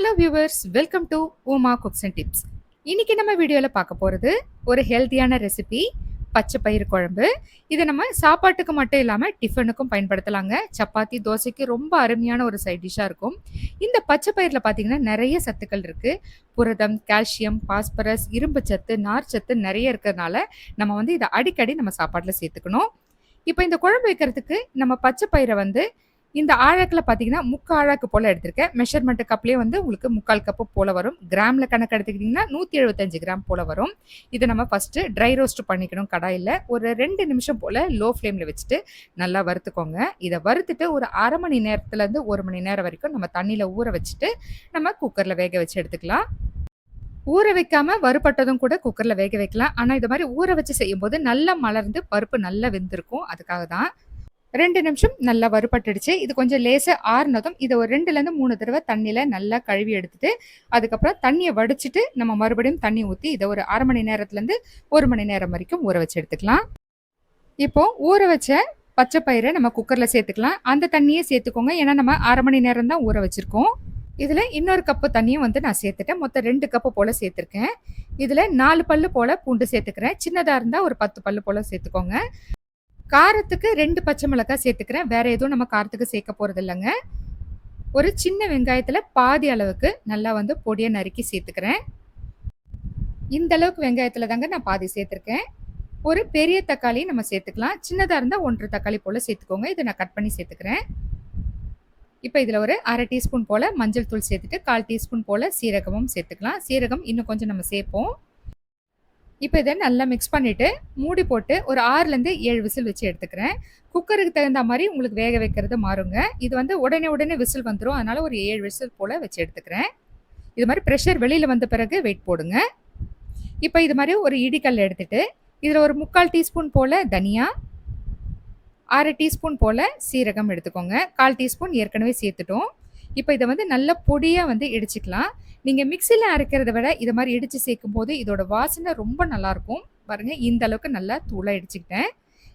Hello viewers welcome to Uma cooks and tips இன்றைக்கி நம்ம வீடியோவில் பார்க்க போகிறது ஒரு ஹெல்த்தியான ரெசிபி பச்சை பயிர் குழம்பு. இதை நம்ம சாப்பாட்டுக்கு மட்டும் இல்லாமல் டிஃபனுக்கும் பயன்படுத்தலாங்க. சப்பாத்தி தோசைக்கு ரொம்ப அருமையான ஒரு சைட் டிஷ்ஷாக இருக்கும். இந்த பச்சை பயிரில் பார்த்தீங்கன்னா நிறைய சத்துக்கள் இருக்குது புரதம் கால்சியம் பாஸ்பரஸ் இரும்பு சத்து நார் சத்து நிறைய இருக்கிறதுனால நம்ம வந்து இதை அடிக்கடி நம்ம சாப்பாட்டில் சேர்த்துக்கணும். இப்போ இந்த குழம்பு வைக்கிறதுக்கு நம்ம பச்சை பயிரை வந்து இந்த ஆழக்கில் பார்த்தீங்கன்னா முக்கால் ஆழாக்கு போல் எடுத்திருக்கேன். மெஷர்மெண்ட் கப்லேயே வந்து உங்களுக்கு முக்கால் கப்பு போல் வரும். கிராமில் கணக்கு எடுத்துக்கிட்டிங்கன்னா நூற்றி எழுபத்தஞ்சு கிராம் போல் வரும். இதை நம்ம ஃபஸ்ட்டு ட்ரை ரோஸ்ட் பண்ணிக்கணும் கடாயில். ஒரு ரெண்டு நிமிஷம் போல் லோ ஃப்ளேமில் வச்சுட்டு நல்லா வறுத்துக்கோங்க. இதை வறுத்துட்டு ஒரு அரை மணி நேரத்துலேருந்து ஒரு மணி நேரம் வரைக்கும் நம்ம தண்ணியில் ஊற வச்சுட்டு நம்ம குக்கரில் வேக வச்சு எடுத்துக்கலாம். ஊற வைக்காம வறுபட்டதும் கூட குக்கரில் வேக வைக்கலாம். ஆனால் இது மாதிரி ஊற வச்சு செய்யும்போது நல்லா மலர்ந்து பருப்பு நல்லா வெந்திருக்கும். அதுக்காக தான் ரெண்டு நிமிஷம் நல்லா வறுபட்டுடுச்சு. இது கொஞ்சம் லேசாக ஆறுனதும் இதை ஒரு ரெண்டுலேருந்து மூணு தடவை தண்ணியில் நல்லா கழுவி எடுத்துட்டு அதுக்கப்புறம் தண்ணியை வடிச்சிட்டு நம்ம மறுபடியும் தண்ணி ஊற்றி இதை ஒரு அரை மணி நேரத்துலேருந்து ஒரு மணி நேரம் வரைக்கும் ஊற வச்சு எடுத்துக்கலாம். இப்போ ஊற வச்ச பச்சை பயிரை நம்ம குக்கரில் சேர்த்துக்கலாம். அந்த தண்ணியே சேர்த்துக்கோங்க. ஏன்னா நம்ம அரை மணி நேரம் தான் ஊற வச்சுருக்கோம். இதில் இன்னொரு கப்பு தண்ணியும் வந்து நான் சேர்த்துட்டேன். மொத்தம் ரெண்டு கப்பு போல் சேர்த்துருக்கேன். இதில் நாலு பல்லு போல் பூண்டு சேர்த்துக்கிறேன். சின்னதாக இருந்தால் ஒரு பத்து பல்லு போல் சேர்த்துக்கோங்க. காரத்துக்கு ரெண்டு பச்சை மிளகாய் சேர்த்துக்கிறேன். வேற எதுவும் நம்ம காரத்துக்கு சேர்க்க போகிறது இல்லைங்க ஒரு சின்ன வெங்காயத்தில் பாதி அளவுக்கு நல்லா வந்து பொடியை நறுக்கி சேர்த்துக்கிறேன். இந்த அளவுக்கு வெங்காயத்தில் தாங்க நான் பாதி சேர்த்துருக்கேன். ஒரு பெரிய தக்காளி நம்ம சேர்த்துக்கலாம். சின்னதாக இருந்தால் ஒன்றரை தக்காளி போல் சேர்த்துக்கோங்க. இதை நான் கட் பண்ணி சேர்த்துக்கிறேன். இப்போ இதில் ஒரு அரை டீஸ்பூன் போல் மஞ்சள் தூள் சேர்த்துட்டு கால் டீஸ்பூன் போல் சீரகமும் சேர்த்துக்கலாம். சீரகம் இன்னும் கொஞ்சம் நம்ம சேர்ப்போம். இப்போ இதை நல்லா மிக்ஸ் பண்ணிவிட்டு மூடி போட்டு ஒரு ஆறுலேருந்து ஏழு விசில் வச்சு எடுத்துக்கிறேன். குக்கருக்கு தகுந்த மாதிரி உங்களுக்கு வேக வைக்கிறது மாறுங்க. இது வந்து உடனே உடனே விசில் வந்துடும் அதனால் ஒரு ஏழு விசில் போல் வச்சு எடுத்துக்கிறேன். இது மாதிரி ப்ரெஷர் வெளியில் வந்த பிறகு வெயிட் போடுங்க. இப்போ இது மாதிரி ஒரு இடிக்கல் எடுத்துகிட்டு இதில் ஒரு முக்கால் டீஸ்பூன் போல் தனியா அரை டீஸ்பூன் போல் சீரகம் எடுத்துக்கோங்க. கால் டீஸ்பூன் ஏற்கனவே சேர்த்துட்டோம். இப்போ இதை வந்து நல்ல பொடியாக வந்து இடிச்சிக்கலாம். நீங்கள் மிக்சியில் அரைக்கிறத விட இதை மாதிரி இடித்து சேர்க்கும் போது இதோட வாசனை ரொம்ப நல்லாயிருக்கும். பாருங்கள் இந்த அளவுக்கு நல்லா தூளாக இடிச்சுக்கிட்டேன்.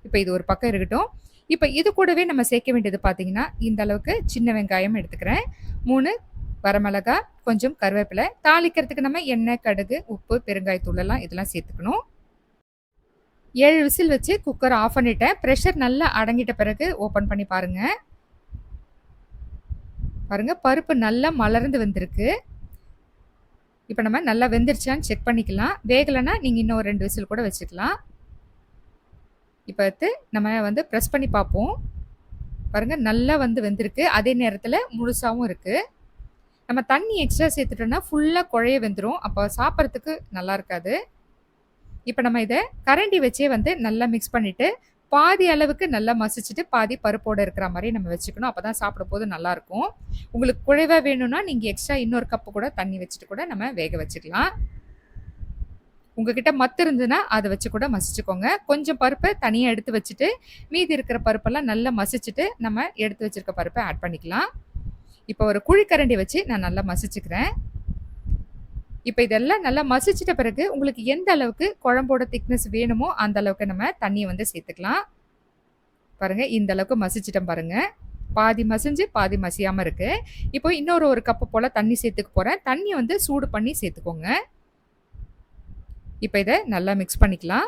இப்போ இது ஒரு பக்கம் இருக்கட்டும். இப்போ இது கூடவே நம்ம சேர்க்க வேண்டியது பார்த்தீங்கன்னா இந்த அளவுக்கு சின்ன வெங்காயம் எடுத்துக்கிறேன். மூணு வரமிளகா கொஞ்சம் கருவேப்பிலை. தாளிக்கிறதுக்கு நம்ம எண்ணெய் கடுகு உப்பு பெருங்காயத்தூள் எல்லாம் இதெல்லாம் சேர்த்துக்கணும். ஏழு விசில் வச்சு குக்கர் ஆஃப் பண்ணிட்டேன். ப்ரெஷர் நல்லா அடங்கிட்ட பிறகு ஓப்பன் பண்ணி பாருங்கள் பாருங்கள் பருப்பு நல்லா மலர்ந்து வந்திருக்கு. இப்போ நம்ம நல்லா வெந்துருச்சான்னு செக் பண்ணிக்கலாம். வேகலைன்னா நீங்கள் இன்னும் ஒரு ரெண்டு விசில் கூட வச்சுக்கலாம். இப்போ எடுத்து நம்ம வந்து ப்ரெஸ் பண்ணி பார்ப்போம். பாருங்கள் நல்லா வந்து வெந்திருக்கு. அதே நேரத்தில் முழுசாகவும் இருக்குது நம்ம தண்ணி எக்ஸ்ட்ரா சேர்த்துட்டோம்னா ஃபுல்லாக குழைய வெந்துடும் அப்போ சாப்பிட்றதுக்கு நல்லா இருக்காது. இப்போ நம்ம இதை கரண்டி வச்சே வந்து நல்லா மிக்ஸ் பண்ணிவிட்டு பாதி அளவுக்கு நல்லா மசிச்சுட்டு பாதி பருப்போடு இருக்கிற மாதிரி நம்ம வச்சுக்கணும். அப்போ தான் சாப்பிடும் போது நல்லாயிருக்கும். உங்களுக்கு குழைவாக வேணும்னா நீங்கள் எக்ஸ்ட்ரா இன்னொரு கப்பு கூட தண்ணி வச்சுட்டு கூட நம்ம வேக வச்சுக்கலாம். உங்ககிட்ட மத்து இருந்ததுன்னா அதை வச்சு கூட மசிச்சுக்கோங்க. கொஞ்சம் பருப்பை தனியாக எடுத்து வச்சுட்டு மீதி இருக்கிற பருப்பெல்லாம் நல்லா மசிச்சுட்டு நம்ம எடுத்து வச்சுருக்க பருப்பை ஆட் பண்ணிக்கலாம். இப்போ ஒரு குழிக்கரண்டி வச்சு நான் நல்லா மசிச்சுக்கிறேன். இப்போ இதெல்லாம் நல்லா மசிச்சிட்ட பிறகு உங்களுக்கு எந்த அளவுக்கு குழம்போட திக்னஸ் வேணுமோ அந்த அளவுக்கு நம்ம தண்ணியை வந்து சேர்த்துக்கலாம். பாருங்கள் இந்த அளவுக்கு மசிச்சிட்டோம் பாருங்கள் பாதி மசிஞ்சு பாதி மசியாமல் இருக்குது இப்போ இன்னொரு ஒரு கப்பு போல் தண்ணி சேர்த்துக்க போகிறேன் தண்ணியை வந்து சூடு பண்ணி சேர்த்துக்கோங்க. இப்போ இதை நல்லா மிக்ஸ் பண்ணிக்கலாம்.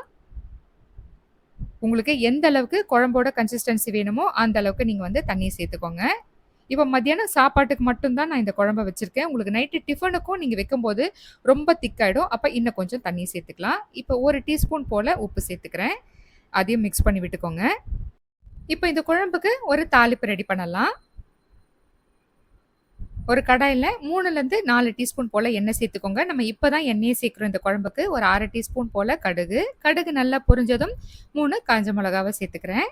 உங்களுக்கு எந்த அளவுக்கு குழம்போட கன்சிஸ்டன்சி வேணுமோ அந்த அளவுக்கு நீங்கள் வந்து தண்ணியை சேர்த்துக்கோங்க. இப்போ மத்தியானம் சாப்பாட்டுக்கு மட்டும்தான் நான் இந்த குழம்ப வச்சுருக்கேன். உங்களுக்கு நைட்டு டிஃபனுக்கும் நீங்கள் வைக்கும்போது ரொம்ப திக்காயிடும் அப்போ இன்னும் கொஞ்சம் தண்ணி சேர்த்துக்கலாம். இப்போ ஒரு டீஸ்பூன் போல் உப்பு சேர்த்துக்கிறேன். அதையும் மிக்ஸ் பண்ணி விட்டுக்கோங்க. இப்போ இந்த குழம்புக்கு ஒரு தாளிப்பு ரெடி பண்ணலாம். ஒரு கடாயில் மூணுலேருந்து நாலு டீஸ்பூன் போல் எண்ணெய் சேர்த்துக்கோங்க. நம்ம இப்போ தான் எண்ணெயை சேர்க்குறோம் இந்த குழம்புக்கு. ஒரு அரை டீஸ்பூன் போல் கடுகு. கடுகு நல்லா பொரிஞ்சதும் மூணு காஞ்ச மிளகாவை சேர்த்துக்கிறேன்.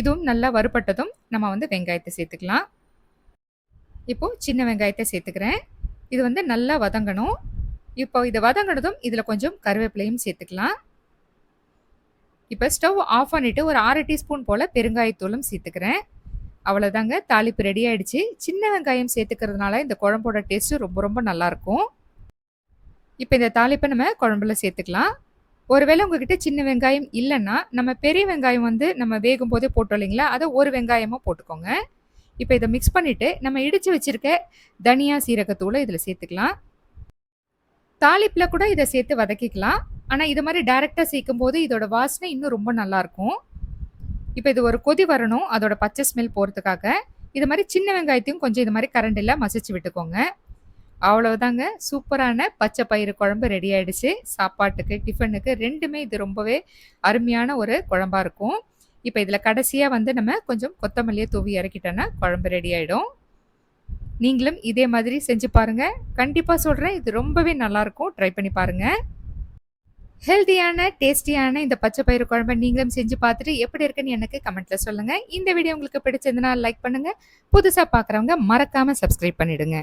இதுவும் நல்லா வறுபட்டதும் நம்ம வந்து வெங்காயத்தை சேர்த்துக்கலாம். இப்போது சின்ன வெங்காயத்தை சேர்த்துக்கிறேன். இது வந்து நல்லா வதங்கணும். இப்போ இதை வதங்கினதும் இதில் கொஞ்சம் கருவேப்பிலையும் சேர்த்துக்கலாம். இப்போ ஸ்டவ் ஆஃப் பண்ணிவிட்டு ஒரு ஆறு டீஸ்பூன் போல் பெருங்காயத்தூளும் சேர்த்துக்கிறேன். அவ்வளோதாங்க. தாளிப்பு ரெடி ஆகிடுச்சு சின்ன வெங்காயம் சேர்த்துக்கிறதுனால இந்த குழம்போட டேஸ்ட்டு ரொம்ப ரொம்ப நல்லாயிருக்கும் இப்போ இந்த தாளிப்பை நம்ம குழம்புல சேர்த்துக்கலாம். ஒருவேளை உங்ககிட்ட சின்ன வெங்காயம் இல்லைன்னா நம்ம பெரிய வெங்காயம் வந்து நம்ம வேகும் போதே போட்டோம் இல்லைங்களா? அதை ஒரு வெங்காயமாக போட்டுக்கோங்க. இப்போ இதை மிக்ஸ் பண்ணிவிட்டு நம்ம இடித்து வச்சுருக்க தனியா சீரகத்தூளை இதில் சேர்த்துக்கலாம். தாளிப்பில் கூட இதை சேர்த்து வதக்கிக்கலாம். ஆனால் இது மாதிரி டைரெக்டாக சேர்க்கும் போது இதோட வாசனை இன்னும் ரொம்ப நல்லாயிருக்கும் இப்போ இது ஒரு கொதி வரணும் அதோட பச்சை ஸ்மெல் போகிறதுக்காக இது மாதிரி சின்ன வெங்காயத்தையும் கொஞ்சம் இது மாதிரி கரண்டில் மசிச்சு விட்டுக்கோங்க. அவ்வளவுதாங்க. சூப்பரான பச்சை பயிறு குழம்பு ரெடி ஆயிடுச்சு. சாப்பாட்டுக்கு டிஃபனுக்கு ரெண்டுமே இது ரொம்பவே அருமையான ஒரு குழம்பா இருக்கும். இப்போ இதில் கடைசியாக வந்து நம்ம கொஞ்சம் கொத்தமல்லியை தூவி இறக்கிட்டோன்னா குழம்பு ரெடி ஆகிடும் நீங்களும் இதே மாதிரி செஞ்சு பாருங்கள் கண்டிப்பாக சொல்கிறேன் இது ரொம்பவே நல்லாயிருக்கும். ட்ரை பண்ணி பாருங்கள் ஹெல்த்தியான டேஸ்டியான இந்த பச்சை பயிறு குழம்பை நீங்களும் செஞ்சு பார்த்துட்டு எப்படி இருக்குன்னு எனக்கு கமெண்ட்டில் சொல்லுங்கள் இந்த வீடியோ உங்களுக்கு பிடிச்சதுன்னா லைக் பண்ணுங்கள் புதுசாக பார்க்குறவங்க மறக்காமல் சப்ஸ்கிரைப் பண்ணிவிடுங்க